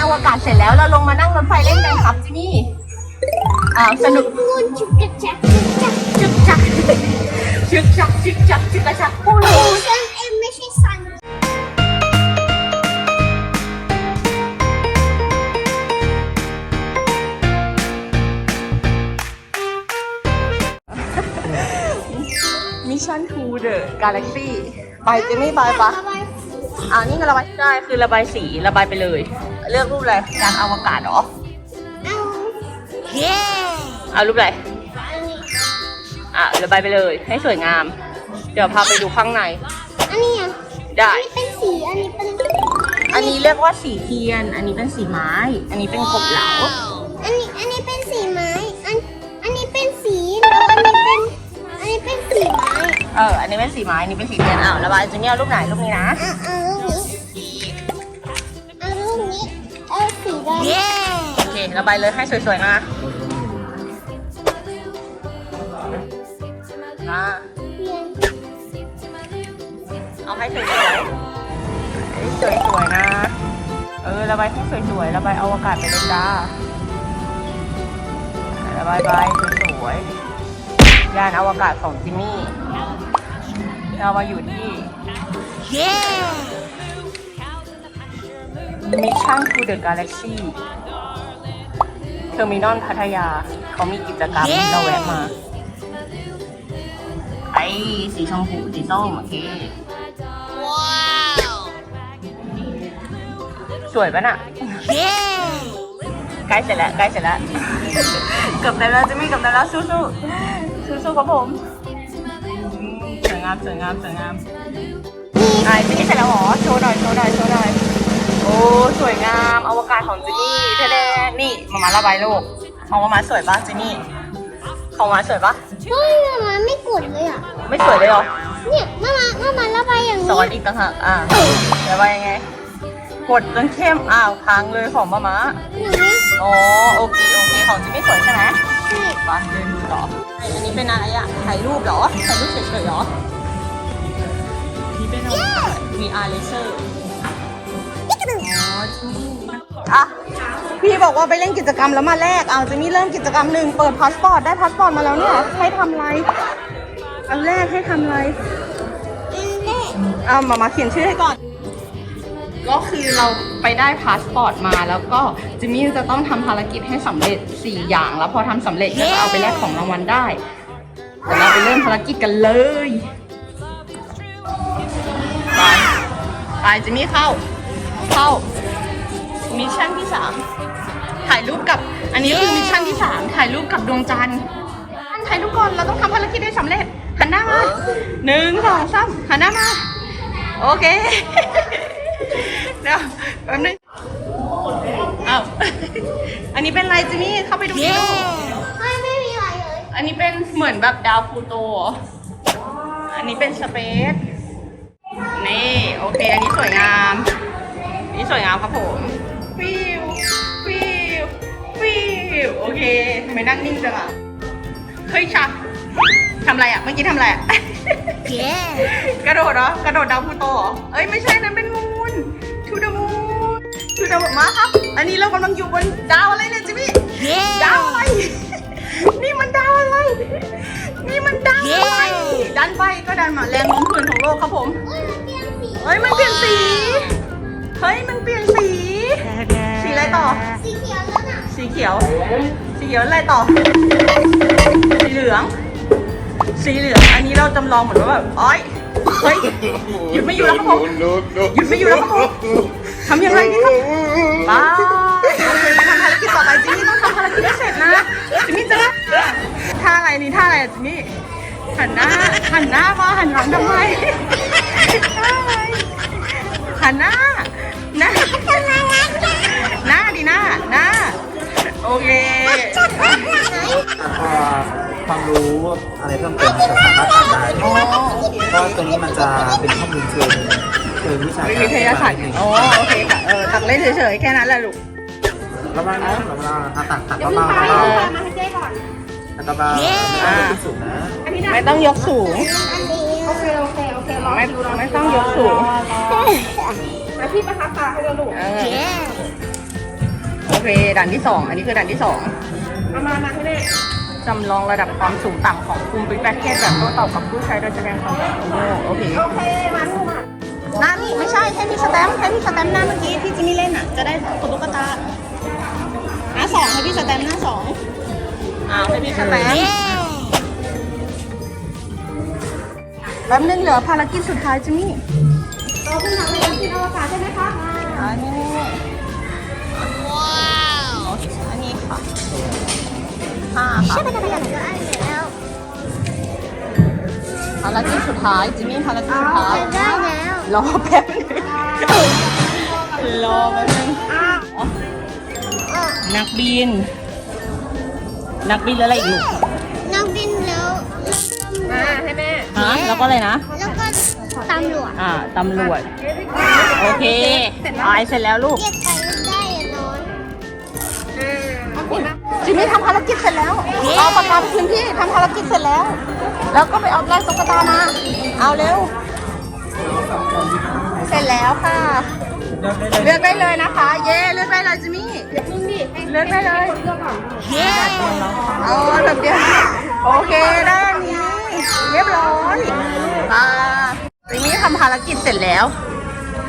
อวกาศเสร็จแล้วเราลงมานั่งรถไฟเล่นกันครับจิมี่อ้าวสนุกมูนจุกกระจักจุกจักจึกจักชึกจักชึกจักชึกกระชักปูโอ้ซันเอ็มไม่ใช่ซันมิชชั่นทูเดอะกาแล็กซี่ไปจิมี่ไปปะระบายอ่านี่ก็ระบายได้คือระบายสีระบายไปเลย เลือกรูปอะไรยานอวกาศเหรอเอาเอารูปอะไรอันนี้อะระบายไปเลยให้สวยงาม เดี๋ยวพาไปดูข้างใน อันนี้อะได้ อันนี้เป็นสีอันนี้เป็นอันนี้เรียกว่าสีเทียน อันนี้เป็นสีไม้ อันนี้เป็นกบเหลา อันนี้อันนี้เป็นสีไม้ อันอันนี้เป็นสีแล้วอันนี้เป็นอันนี้เป็นสีไม้ เออ อันนี้เป็นสีไม้ อันนี้เป็นสีเทียนอ้าวระบายจะเนี่ยรูปไหนรูปนี้นะอะเอา เอาสีแดงโอเคระบายเลยให้สวยๆนะนะเอาให้สวยๆให้สวยๆนะ เออระบายให้สวยๆระบายอวกาศไปเลยจ้าระบายไปสวยๆยานอวกาศของจิมมี่ เรามาอยู่ที่ เย้ Mission to the Galaxy เทอร์มินอลพัทยา เขามีกิจกรรมเราแวะมา ไอ้สีชมพูสีส้มโอเคสวยปะน่ะใกล้เสร็จแล้วใกล้เสร็จแล้ว เกือบได้แล้วจะไม่เกือบได้แล้วสู้สู้สู้สู้ๆครับผมอืมสวยงามสวยงามสวยงามไอ้จินนี่เสร็จแล้วเหรอ โชว์หน่อยโชว์หน่อยโชว์หน่อยโอ้ สวยงามอวกาศของจินนี่เท่ๆนี่มามาระบายโลกของมามาสวยปะจินนี่ของมาสวยปะเฮ้ยมาไม่กดเลยอะ ไม่สวยเลยเหรอ เนี่ยมามามามาระบายอย่างสนี้อนอีกต่างหากอะระบายยังไง กดจนเข้มอ้าวพังเลยของมามาอย่างนี้อ๋อโอเคโอเคของจิมมี่สวยใช่ไหมใช่ไปเดินดูต่ออันนี้เป็นอะไรอะถ่ายรูปเหรอถ่ายรูปเฉยๆเหรอนี่เป็นอะไรมีอาร์เลเซ อร์อ๋อจิมมี่อะพี่บอกว่าไปเล่นกิจกรรมแล้วมาแลกเอาจิมมี่เริ่มกิจกรรมหนึ่งเปิดพาสปอร์ตได้พาสปอร์ตมาแล้วเนี่ยให้ทำอะไรอันแรกให้ทำอะไรอันแรกเอามามาเขียนชื่อให้ก่อน ก็คือเราไปได้พาสปอร์ตมาแล้วก็จิมมี่จะต้องทำภารกิจให้สำเร็จ 4 อย่างแล้วพอทำสำเร็จก็จะเอาไปแลกของรางวัลได้เดี๋ยวเราไปเริ่มภารกิจกันเลยไปไปจิมมี่เข้าเข้า มิชชั่นที่3ถ่ายรูปกับ อันนี้คือมิชชั่นที่3ถ่ายรูปกับดวงจันทร์ถ่ายรูปก่อนเราต้องทำภารกิจให้สำเร็จหันหน้ามาหนึ่งสองสามหันหน้ามา โอเค เดี๋ยวแป๊บนึงอ้าวอันนี้เป็นอะไรจิมี่เข้าไปดูดิลูกไม่ไม่มีอะไรเลย อันนี้เป็นเหมือนแบบดาวพลูโตเหรออันนี้เป็นสเปซนี่ โอเค อันนี้สวยงาม อันนี้สวยงามครับผม ฟิวฟิวฟิวโอเคทำไมนั่งนิ่งจังอะเฮ้ยชักทำอะไรอะเมื่อกี้ทำอะไรอะ กระโดดเหรอกระโดดดาวพลูโตเหรอเอ้ยไม่ใช่นั้นเป็นมูนทูดมูนทูดมูนมาครับ อันนี้เรากำลังอยู่บนดาวอะไรเนี่ยจิมมี่ดาวอะไร นี่มันดาวอะไร นี่มันดาวอะไรดันไปก็ดันมาแรงโน้มถ่วงของโลกครับผม เอ้ยมันเปลี่ยนสี เฮ้ยมันเปลี่ยนสีเฮ้ย มันเปลี่ยนสี สีอะไรต่อ สีเขียวแล้วน่ะสีเขียว สีเขียวอะไรต่อ สีเหลือง สีเหลือง อันนี้เราจำลองเหมือนว่าแบบอ้อยเฮ้ย หยุดไม่อยู่แล้วครับผมหยุดไม่อยู่แล้วครับผมทำยังไงดีครับบ้าโอเคไปทำภารกิจต่อไปจิมมี่ต้องทำภารกิจให้เสร็จนะจิมมี่จะท่าอะไรนี่ท่าอะไรอะจิมมี่หันหน้าหันหน้ามาหันหลังทำไมท่าอะไรหันหน้า หน้าหน้าดิหน้าหน้าโอเคถ้าความรู้อะไรเพิ่มเติมจะสามารถทำได้อ๋อโอเคเพราะว่าตัวนี้มันจะเป็นข้อมูลเชิงเชิงวิชาการวิทยาศาสตร์อ๋อโอเคค่ะเออตักเล่นเฉยๆแค่นั้นแหละลูกระวังนะระวังนะตักตักเบาๆเบาๆตักเบาๆไม่ต้องยกขึ้นสูงนะไม่ต้องยกสูงอันนี้โอเคโอเคโอเคไม่ไม่ต้องยกสูง แล้วพี่ประทับตาให้เราดูเออโอเคด่านที่สองอันนี้คือด่านที่สองเอามามาให้แม่จำลองระดับความสูงต่ำของภูมิแบ็คเกตแบบโต้ตอบกับผู้ใช้โดยแสดงความเป็นโอ้โอเคโอเคมาลูกมาหน้านี่ไม่ใช่ให้มีสแตมป์ให้มีสแตมป์หน้าเมื่อกี้ที่จิมมี่เล่นอะจะได้คนตุ๊กตาหน้าสองให้พี่สแตมป์หน้าสองอ้าวให้พี่สแตมป์แป๊บนึงเหลือภารกิจสุดท้ายจิมมี่ เราเพิ่งทำให้ที่อวกาศใช่ไหมคะอันนี้ว้าวอันนี้ค่ะห้าค่ะใช่เป็นอะไรอย่างไรแล้วภารกิจสุดท้ายจิมมี่ภารกิจสุดท้ายได้แล้วรอแป๊บนึงรอแป๊บนึงอ้าวนักบิน นักบินแล้วอะไรอีกลูกน้องบินแล้วมาให้แม่ฮะแล้วก็อะไรนะแล้วก็ตำรวจอ่าตำรวจ โอเคอายเสร็จแล้วลูกเรียกไปได้อะนอนจิมมี่ทำภารกิจเสร็จแล้ว เอาปากกาไปคืนพี่ทำภารกิจเสร็จแล้ว แล้วก็ไปเอาลายตุ๊กตามา เอาเร็ว เสร็จแล้วค่ะ เลือกได้เลยนะคะ เย้เลือกได้เลยจิมมี่มึงดิให้เลือกได้เลยเลือกก่อนเย้เอาแบบเดียวโอเคได้อันนี้เรียบร้อยอ่าจิมมี่ทำภารกิจเสร็จแล้ว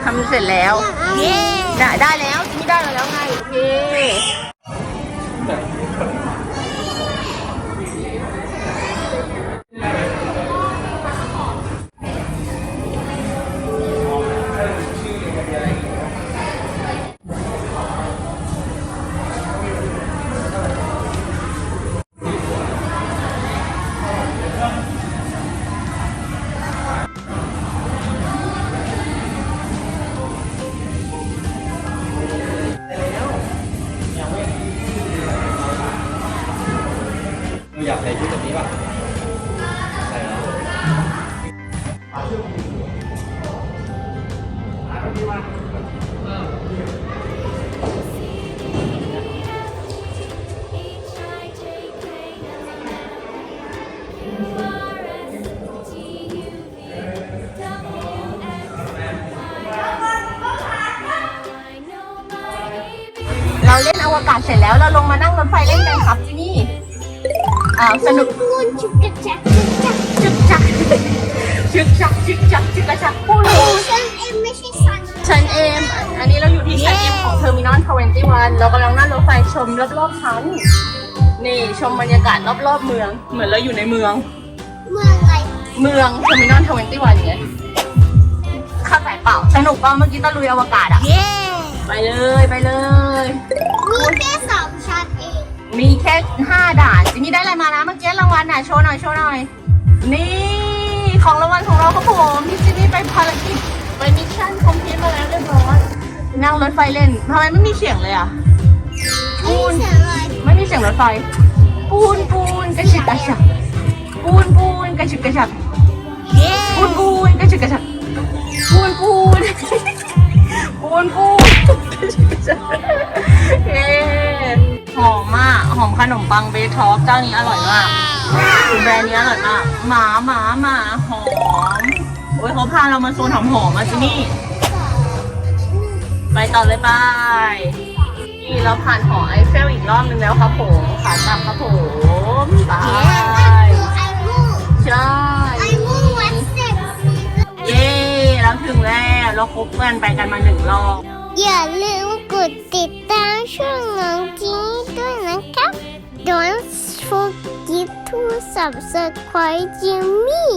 ทำเสร็จแล้วเย้ได้ได้แล้วจิมมี่ได้มาแล้วไงโอเค เราเล่นอวกาศเสร็จแล้วเราลงมานั่งรถไฟเล่นกันครับจิมมี่อ้าสนุกปูนจุกกระจักจุกจักชึกชักชึกชักชึกชักชึกกระชักพูดโอ้ฉันเอ็มไม่ใช่สันชั้นเอ็มอันนี้เราอยู่ที่ชั้นเอ็มของเทอร์มินอล21เรากำลังนั่งรถไฟชมรอบๆชั้นนี่ชมบรรยากาศรอบๆเมือง เหมือนเราอยู่ในเมือง เมืองอะไร เมืองเทอร์มินอล21อย่างเงี้ยเข้าใจเปล่า สนุกเปล่าเมื่อกี้ตะลุยอวกาศอะ ไปเลยไปเลย มีแค่สองชั้นเองมีแค่ห้าด่านจิมมี่ได้อะไรมานะเมื่อกี้รางวัลน่ะโชว์หน่อยโชว์หน่อย นี่ของรางวัลของเราครับผมพี่จิมมี่ไปภารกิจไปมิชชั่นคอมพลีทมาแล้วเรียบร้อยนั่งรถไฟเล่นทำไมไม่มีเสียงเลยอะไม่มีเสียงเลยไม่มีเสียงรถไฟ ปูนปูนกระชิกกระชับปูนปูนกระชิกกระชับเย้ปูนปูนกระชิกกระชับปูนปูนปูนปูน เย้หอมมาก หอมขนมปังเบทอปเจ้านี้อร่อยมากแบรนด์นี้อร่อยมากหมาหมาหมาหอม โอ้ยเขาพาเรามาโซนหอมหอมๆมาจินี่ ไปต่อเลยไปนี่เราผ่านหอไอเฟลอีกรอบนึงแล้วครับผมขากลับครับผมไปเย้นั่นคือไอมูใช่ไอมูวัดเสร็จเย้เราถึงแล้วเราคบกันไปกันมาหนึ่งรอบ อย่าลืมกดติดตามช่องน้องจีด้วยนะครับ Don't forget to subscribe Jimmy